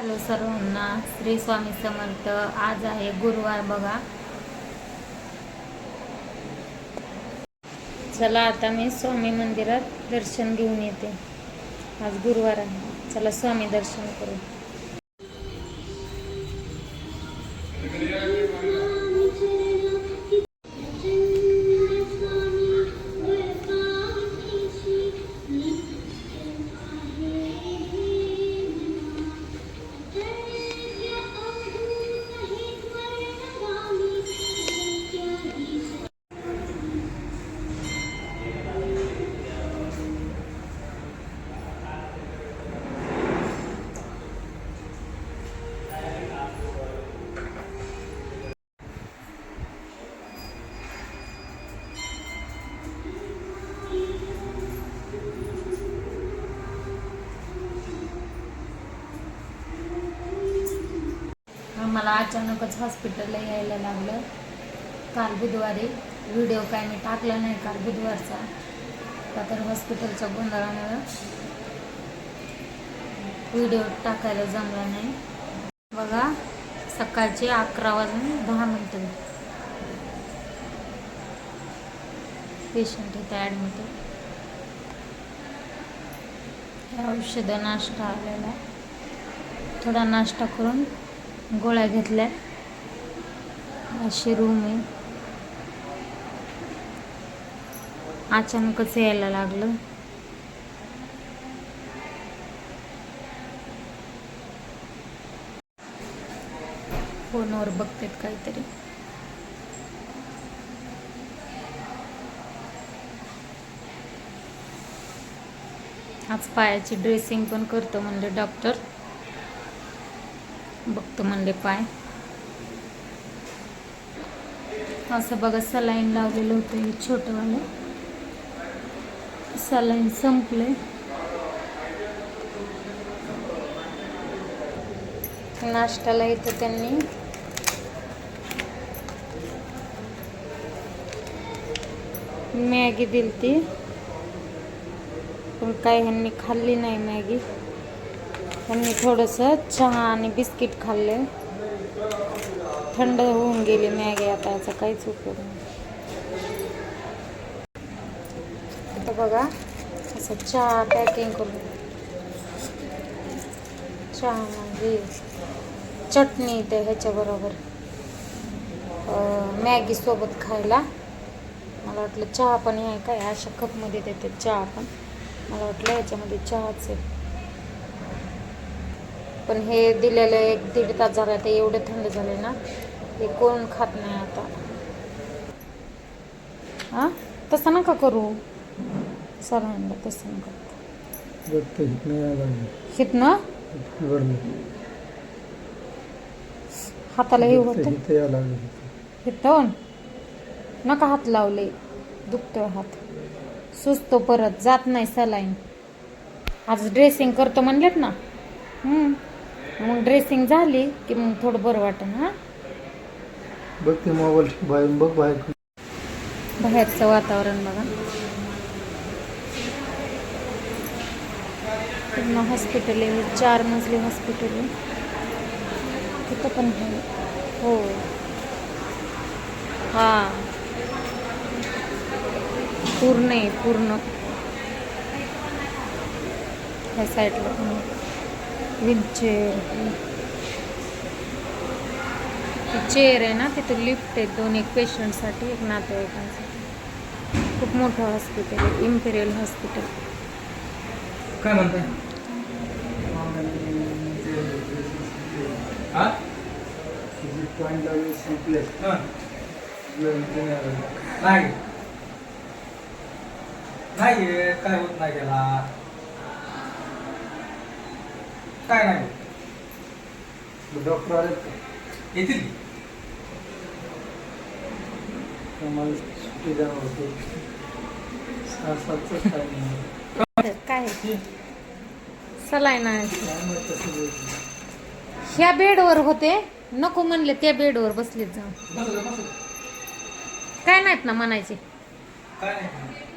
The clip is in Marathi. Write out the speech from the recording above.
हॅलो सर्वांना श्री स्वामी समर्थ. आज आहे गुरुवार बघा. चला आता मी स्वामी मंदिरात दर्शन घेऊन येते. आज गुरुवार आहे. चला स्वामी दर्शन करू. मला अचानकच हॉस्पिटलला यायला लागलं. काल बुधवारी व्हिडिओ काय मी टाकला नाही काल बुधवारचा. का तर हॉस्पिटलच्या गोंधळामुळं व्हिडिओ टाकायला जमला नाही. बघा सकाळचे अकरा वाजून दहा मिनटं. पेशंट होता ॲडमिट औषधं नाश्ता आलेला. थोडा नाश्ता करून गोळ्या घेतल्या. अशी रूम आहे. अचानकच यायला लागलं. फोनवर बघतेत काहीतरी. आज पायाची ड्रेसिंग पण करतो म्हणले डॉक्टर बघतो म्हणले पाय. असं बघा सलाईन लावलेलं होतं हे छोटंवालं. सलाईन संपले नाश्त्याला इथं त्यांनी. मॅगी दिलती. पण काय ह्यांनी खाल्ली नाही मॅगी. त्यांनी थोडंसं चहा आणि बिस्किट खाल्ले. थंड होऊन गेली मॅगी आता याचा काहीच उपयोग नाही. आता बघा असं चहा पॅकिंग करून. चहा म्हणजे चटणी ते ह्याच्याबरोबर. मॅगीसोबत खायला. मला वाटलं चहा पण आहे काय? अशा कपमध्ये देते चहा पण. मला वाटलं याच्यामध्ये चहाच आहे. पण हे दिलेलं एक दीड तास झाला ते एवढे थंड झाले ना ते कोण खात नाही आता. हा? तसं नका करू. सरांना तसं नका हितनं हाताला हे होतं. नका हात लावले. दुखतोय हात. सुचतो परत. जात नाही सलाईन. आज ड्रेसिंग करतो म्हणलेत ना? हम्म. मग ड्रेसिंग झाली की मग थोडं बरं वाटन हा? बघ ते मोबाईल बाहेर बघ बाहेर. बाहेरचं वातावरण बघा. पूर्ण हॉस्पिटल आहे चार मजली हॉस्पिटल आहे. तिथं पण आहे. हो. हा. पूर्ण आहे पूर्ण. ह्या साईडला पण. व्हीलचेअर चेअर आहे ना तिथं लिफ्ट आहे दोन एक पेशंटसाठी एक नातेवाईकांसाठी. खूप मोठं हॉस्पिटल आहे इम्पेरियल हॉस्पिटल काय म्हणताय? पॉईंट लागले संपले नाही काय होत नाही गेला काय नाही. डॉक्टर आले का? येतील. काय सलाईन. ह्या बेडवर होते. नको म्हणले त्या बेडवर बसलेत जाऊन. काय नाहीत ना म्हणायचे. काय नाही